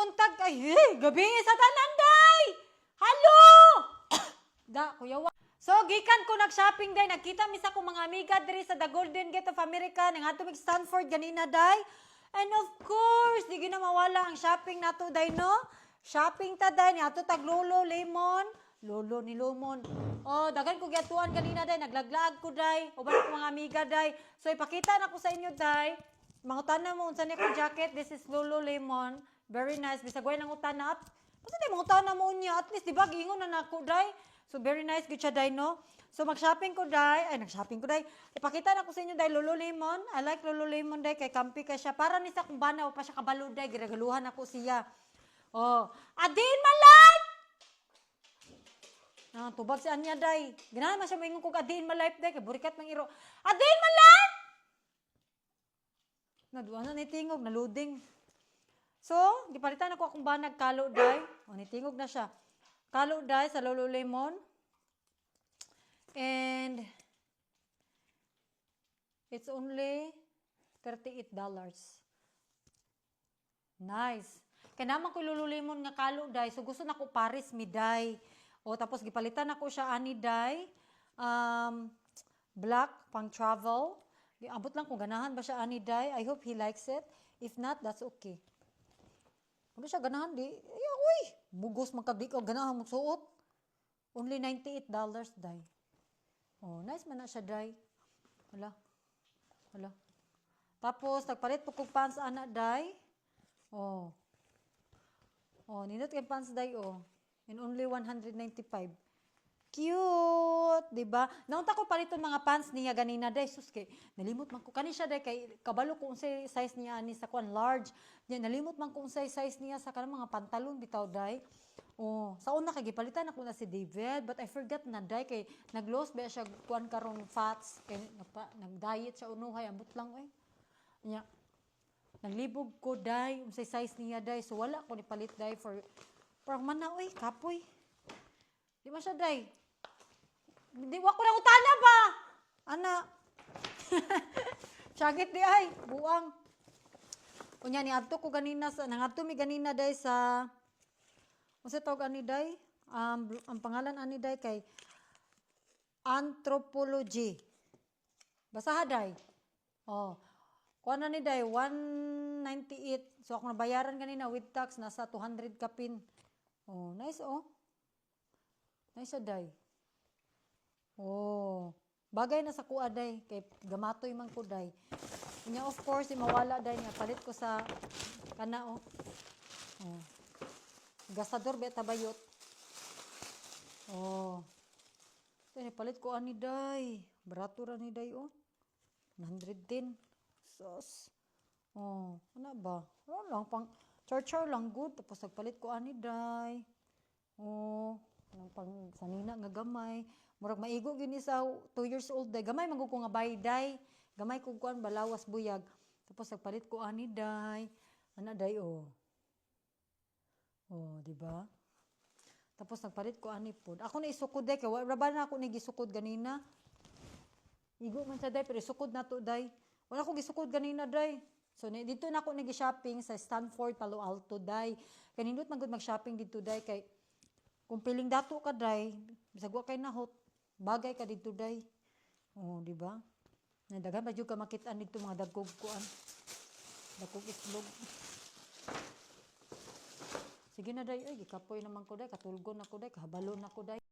buntag ay hey, gabi sa tanan day. Halo. da kuya. So gikan ko nag-shopping day nakita mi sa ko mga amiga diri sa The Golden Gate of America nang ato Stanford ganina day. And of course, di gina mawala ang shopping nato day no. Shopping ta day ni ato tag lolo lemon. Lolo ni Lomon. Oh, dagan ko giatuan kanina day, naglaglag ko day. Uban ko mga amiga day. So ipakita na ko sa inyo day. Mga tanan mo unsa ni ko jacket. This is Lolo Lemon. Very nice. Bisag way nang utanap. Basta di mga utana mo niya. At least di ba giingon na nako day. So very nice gid siya day no. So mag-shopping ko day. Ay nag-shopping ko day. Ipakita na ko sa inyo day Lolo Lemon. I like Lolo Lemon day kay kampi ka siya. Para ni sa kung banaw pa siya kabalo day. Ginagaluhan ako siya. Oh, adin malat! Ah, tubag si Anya day. Ganahan man siya moingon kog adin ma life day kay burikat mang iro. Adin malat! Naduwa na ni tingog na loading. So, gipalitan ako akong banag kalo day. O ni tingog na siya. Kalo day sa Lolo Lemon. And it's only $38. Nice. Kaya naman ko lululimon nga kalo day. So gusto na ko Paris mi. O tapos gipalitan ako siya ani day. Um, black pang travel. Abot lang kung ganahan ba siya ani day. I hope he likes it. If not, that's okay. Ano siya ganahan di? Ay, uy! Bugos magkagdi ko ganahan mo suot. Only $98 day. Oh, nice man na siya day. Wala. Wala. Tapos, nagpalit po kong pants ana day. Oh. Oh, nindot kay pants day oh. And only 195. Cute, 'di ba? Naunta ko paliton mga pants niya ganina day sus kay nalimot man ko kani siya day kay kabalo ko unsay size niya ani sa kwan large. Nya nalimot man ko unsay size niya sa kanang mga pantalon bitaw day. Oh, sa una kay gipalitan ako na si David but I forgot na day kay nag-loss ba siya kuan karong fats kay nagpa, nag-diet siya unuhay ambot lang eh. Nya naglibog ko day unsay size niya day so wala ko ni palit day for parang man na oy kapoy. Di man siya day. Di wa ko na utana pa. Ana. Syagit di ay buang. Unya ni adto ko ganina sa nangadto mi ganina day sa Unsa tawag ani day? Um, ang pangalan ani day kay anthropology. Basaha day. Oh. Kuha na ni day 198. So ako nabayaran kanina with tax nasa 200 kapin. Oh, nice oh. Nice day. Oh. Bagay na sa kuha day kay gamatoy man ko day. Nya of course, mawala day niya palit ko sa kana oh. Oh. Gasador ba tabayot? Oh. Ni palit ko ani day. Barato ra ni day oh. 110. Sus. Oh, ano ba? Ano lang pang char lang good tapos nagpalit ko ani day. Oh, sanina nga gamay. Murag maigo gini sa 2 years old day. Gamay magud ko nga bayday. Gamay ko kuan balawas buyag. Tapos nagpalit ko ani day. Ana day oh. Oh, di ba? Tapos nagpalit ko ani pod. Ako na isukod day kay wala na ako ni gisukod ganina. Igo man sa day pero isukod na to day. Wala ko gisukod ganina day. So dito na ako nag-shopping sa Stanford Palo Alto day. Kay nindot man gud mag-shopping dito day kay kung piling dato ka day, bisag wa kay nahot, bagay ka dito day. Oh, di ba? Nadagan ba ka makit-an dito mga dagkog kuan. Dagkog itlog. Sige na day, ay gikapoy naman ko day, katulgon ako day, kahabalon ako day.